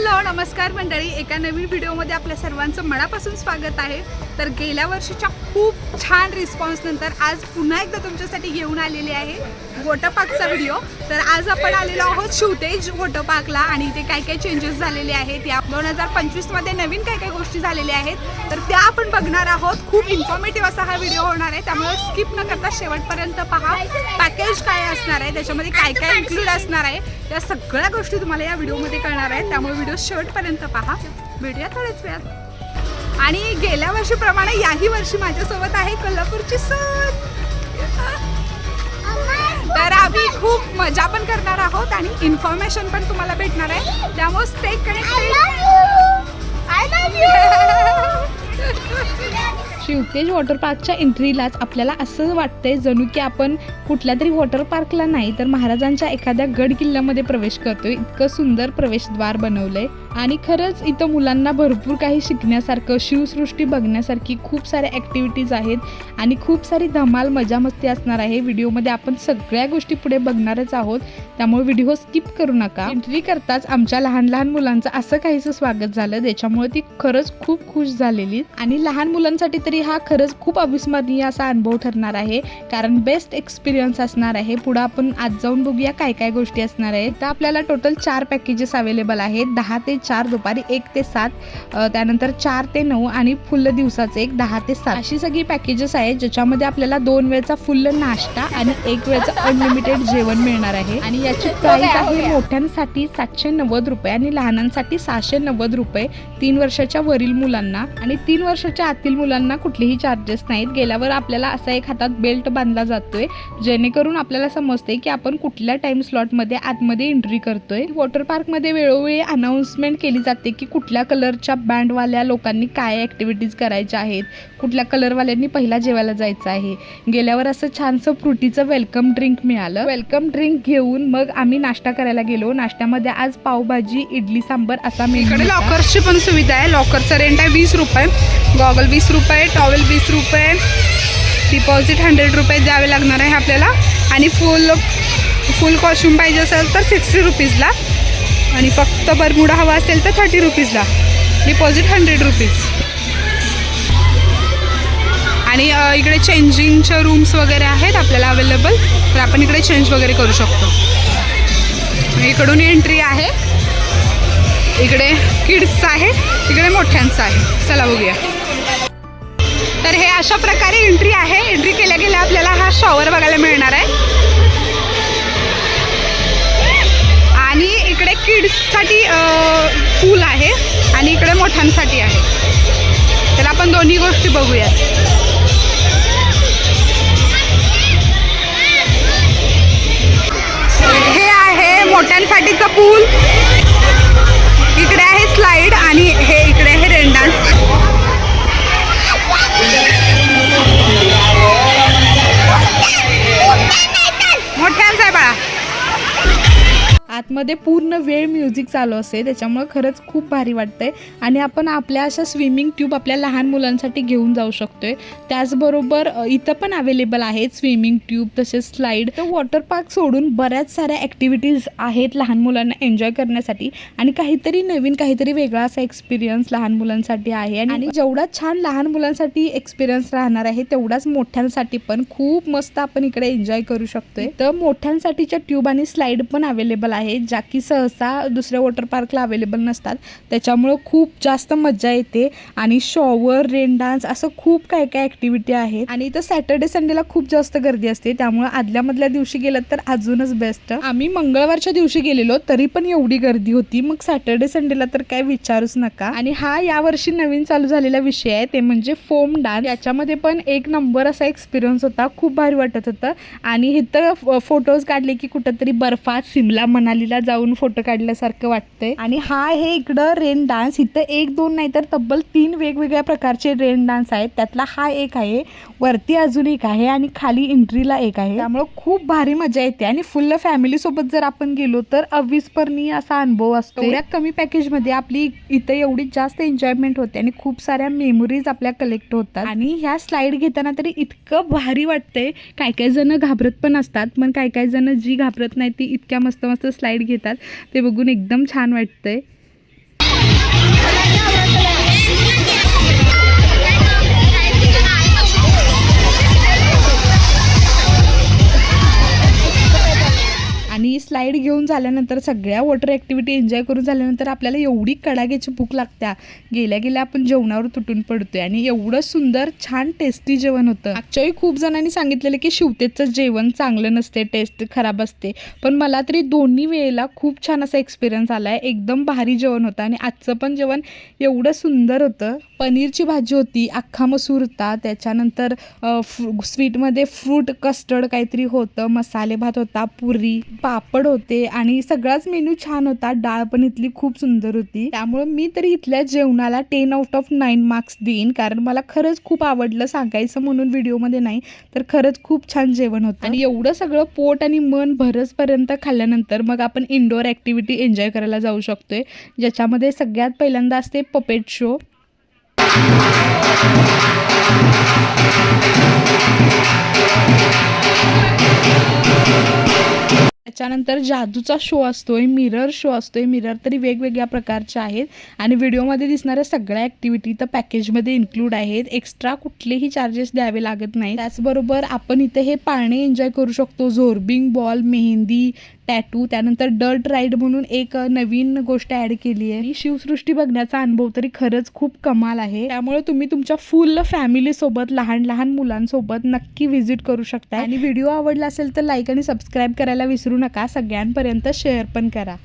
Hello नमस्कार मंडळी. एका नवीन व्हिडिओमध्ये आपल्या सर्वांचं मनापासून स्वागत आहे. तर गेल्या वर्षीच्या खूप छान रिस्पॉन्स नंतर आज पुन्हा एकदा तुमच्यासाठी घेऊन आलेली आहे वॉटर पार्कचा व्हिडिओ. तर आज आपण आलेलो आहोत शिवतेज वॉटर पार्कला आणि इथे काय काय चेंजेस झालेले आहेत या दोन हजार पंचवीसमध्ये नवीन काय काय गोष्टी झालेल्या आहेत तर त्या आपण बघणार आहोत. खूप इन्फॉर्मेटिव्ह असा हा व्हिडिओ होणार आहे. त्यामुळे स्किप न करता शेवटपर्यंत पहा पॅकेज काय असणार आहे त्याच्यामध्ये काय काय इन्क्लूड असणार आहे या सगळ्या गोष्टी तुम्हाला या व्हिडिओमध्ये कळणार आहेत. त्यामुळे व्हिडिओ शेवटपर्यंत पहा. भेटूया थोड्याच वेळात. आणि गेल्या वर्षीप्रमाणे याही वर्षी माझ्यासोबत आहे कोल्हापूरची सून खूप मजा पण करणार आहोत आणि इन्फॉर्मेशन पण तुम्हाला भेटणार आहे. त्यामुळे स्टे शिवतेज वॉटर पार्कच्या एंट्रीलाच आपल्याला असं वाटतंय जणू की आपण कुठल्या तरी वॉटर पार्कला नाही तर महाराजांच्या एखाद्या गड किल्ल्यामध्ये प्रवेश करतोय. इतकं सुंदर प्रवेशद्वार बनवलंय. आणि खरंच इथं मुलांना भरपूर काही शिकण्यासारखं शिवसृष्टी बघण्यासारखी खूप साऱ्या ॲक्टिव्हिटीज आहेत आणि खूप सारी धमाल मजा मस्ती असणार आहे. व्हिडिओमध्ये आपण सगळ्या गोष्टी पुढे बघणारच आहोत. त्यामुळे व्हिडिओ स्किप करू नका. एंट्री करताच आमच्या लहान लहान मुलांचं असं काहीसं स्वागत झालं त्याच्यामुळे ती खरंच खूप खुश झालेली. आणि लहान मुलांसाठी तरी हा खरंच खूप अविस्मरणीय असा अनुभव ठरणार आहे. कारण बेस्ट एक्सपिरियन्स असणार आहे. पुढं आपण आज जाऊन बघूया काय काय गोष्टी असणार आहेत. तर आपल्याला टोटल चार पॅकेजेस अवेलेबल आहेत. दहा ते चार दुपारी एक ते सात त्यानंतर चार ते नऊ आणि फुल दिवसाचे एक दहा ते सात. अशी सगळी पॅकेजेस आहेत ज्याच्यामध्ये आपल्याला दोन वेळचा फुल नाश्ता आणि एक वेळचं अनलिमिटेड जेवण मिळणार आहे. आणि याची प्राइस आहे मोठ्यांसाठी सातशे नव्वद रुपये आणि लहानांसाठी सहाशे नव्वद रुपये. तीन वर्षाच्या वरील मुलांना आणि तीन वर्षाच्या आतील मुलांना कुठलेही चार्जेस नाहीत. गेल्यावर आपल्याला असा एक हातात बेल्ट बांधला जातोय जेणेकरून आपल्याला समजते की आपण कुठल्या टाइम स्लॉटमध्ये आतमध्ये एंट्री करतोय. वॉटर पार्कमध्ये वेळोवेळी अनाऊन्समेंट केली जाते की कुठल्या कलरच्या बँडवाल्या लोकांनी काय ॲक्टिव्हिटीज करायच्या आहेत कुठल्या कलरवाल्यांनी पहिला जेवायला जायचं आहे. गेल्यावर असं छानसं फ्रुटीचं वेलकम ड्रिंक मिळालं. वेलकम ड्रिंक घेऊन मग आम्ही नाश्ता करायला गेलो. नाश्त्यामध्ये आज पावभाजी इडली सांबर असा मेनू इकडे. लॉकर्सची पण सुविधा आहे. लॉकरचं रेंट आहे वीस रुपये. गॉगल वीस रुपये टॉवेल वीस रुपये. डिपॉझिट हंड्रेड रुपये द्यावे लागणार आहे आपल्याला. आणि फुल फुल कॉस्ट्यूम पाहिजे असेल तर सिक्स्टी रुपीजला आणि फक्त बरमुडा हवा असेल तर थर्टी रुपीजला डिपॉझिट हंड्रेड रुपीज आणि इकडे चेंजिंगच्या रूम्स वगैरे आहेत आपल्याला अवेलेबल तर आपण इकडे चेंज वगैरे करू शकतो. इकडून एंट्री आहे. इकडे किड्सचं आहे इकडे मोठ्यांचं आहे. चला बघूया. तर हे अशा प्रकारे एंट्री आहे. एंट्री केल्या गेल्या आपल्याला हा शॉवर बघायला मिळणार आहे. मुलांसाठी पूल आहे आणि इकडे मोठ्यांसाठी आहे. तर आपण दोन्ही गोष्टी बघूयात. आतमध्ये पूर्ण वेळ म्युझिक चालू असते त्याच्यामुळे खरंच खूप भारी वाटतंय. आणि आपण आपल्या अशा स्विमिंग ट्यूब आपल्या लहान मुलांसाठी घेऊन जाऊ शकतोय. त्याचबरोबर अ, इथं पण अवेलेबल आहेत स्विमिंग ट्यूब तसेच स्लाईड तर वॉटर पार्क सोडून बऱ्याच साऱ्या ॲक्टिव्हिटीज आहेत लहान मुलांना एन्जॉय करण्यासाठी. आणि काहीतरी नवीन काहीतरी वेगळा असा एक्सपिरियन्स लहान मुलांसाठी आहे. आणि जेवढा छान लहान मुलांसाठी एक्सपिरियन्स राहणार आहे तेवढाच मोठ्यांसाठी पण खूप मस्त आपण इकडे एन्जॉय करू शकतोय. तर मोठ्यांसाठीच्या ट्यूब आणि स्लाईड पण अवेलेबल आहेत ज्या की सहसा दुसऱ्या वॉटर पार्कला अवेलेबल नसतात. त्याच्यामुळं खूप जास्त मजा येते आणि शॉवर रेन डान्स असं खूप काय काय ॲक्टिव्हिटी आहेत. आणि इथं सॅटर्डे संडेला खूप जास्त गर्दी असते. त्यामुळं आदल्या मधल्या दिवशी गेलं तर अजूनच बेस्ट आम्ही मंगळवारच्या दिवशी गेलेलो तरी पण एवढी गर्दी होती. मग सॅटर्डे संडेला तर काय विचारूच नका. आणि हा यावर्षी नवीन चालू झालेला विषय आहे ते म्हणजे फोम डान्स याच्यामध्ये पण एक नंबर असा एक्सपिरियन्स होता खूप भारी वाटत होतं. आणि इथं फोटोज काढले की कुठंतरी बर्फात सिमला मनालीला जाऊन फोटो काढल्यासारखं वाटतंय. आणि हा आहे इकडं रेन डान्स. इथं एक दोन नाही तर तब्बल तीन वेगवेगळ्या प्रकारचे रेन डान्स आहेत. त्यातला हा एक आहे वरती अजून एक आहे आणि खाली एंट्रीला एक आहे. त्यामुळं खूप भारी मजा येते आणि फुल्ल फॅमिली सोबत जर आपण गेलो तर अविस्मरणीय असा अनुभव असतो. एवढ्या कमी पॅकेजमध्ये आपली इथं एवढी जास्त एन्जॉयमेंट होते आणि खूप साऱ्या मेमोरीज आपल्या कलेक्ट होतात. आणि ह्या स्लाइड घेताना तरी इतकं भारी वाटतंय. काय काय जण घाबरत पण असतात पण काय काय जण जी घाबरत नाही ती इतक्या मस्त मस्त स्लाईड घेतात. ते बघून एकदम छान वाटतं आहे राईड घेऊन झाल्यानंतर सगळ्या वॉटर ॲक्टिव्हिटी एन्जॉय करून झाल्यानंतर आपल्याला एवढी कडाक्याची भूक लागत्या. गेल्या गेल्या आपण जेवणावर तुटून पडतोय आणि एवढं सुंदर छान टेस्टी जेवण होतं. ॲक्च्युली खूप जणांनी सांगितलेलं की शिवतेचं जेवण चांगलं नसते टेस्ट खराब असते. पण मला तरी दोन्ही वेळेला खूप छान असा एक्सपिरियन्स आला आहे एकदम भारी जेवण होतं आणि आजचं पण जेवण एवढं सुंदर होतं. पनीरची भाजी होती अख्खा मसूर होता. त्याच्यानंतर फ्रू स्वीटमध्ये फ्रूट कस्टर्ड काहीतरी होतं. मसाले भात होता पुरी पापड होते आणि सगळाच मेन्यू छान होता. डाळ पण इथली खूप सुंदर होती. त्यामुळे मी तरी इथल्या जेवणाला ten out of nine marks देईन कारण मला खरंच खूप आवडलं सांगायचं म्हणून व्हिडिओमध्ये नाही तर खरंच खूप छान जेवण होतं. आणि एवढं सगळं पोट आणि मन भरसपर्यंत खाल्ल्यानंतर मग आपण इनडोअर ॲक्टिव्हिटी एन्जॉय करायला जाऊ शकतोय. ज्याच्यामध्ये सगळ्यात पहिल्यांदा असते पपेट शो त्याच्यानंतर जादूचा शो असतो आहे मिरर शो असतो आहे मिरर तरी वेगवेगळ्या प्रकारचे आहेत. आणि व्हिडिओमध्ये दिसणाऱ्या सगळ्या ॲक्टिव्हिटी तर पॅकेजमध्ये इन्क्लूड आहेत. एक्स्ट्रा कुठलेही चार्जेस द्यावे लागत नाही त्याचबरोबर आपण इथे हे पाळणे एन्जॉय करू शकतो. झोरबिंग बॉल मेहंदी टॅटू त्यानंतर डर्ट राईड म्हणून एक नवीन गोष्ट ॲड केली आहे. शिवसृष्टी बघण्याचा अनुभव तरी खरंच खूप कमाल आहे. त्यामुळे तुम्ही तुमच्या फुल फॅमिलीसोबत लहान लहान मुलांसोबत नक्की व्हिजिट करू शकता. आणि व्हिडिओ आवडला असेल तर लाईक आणि सबस्क्राईब करायला विसरू नका. सगळ्यांपर्यंत शेअर पण करा.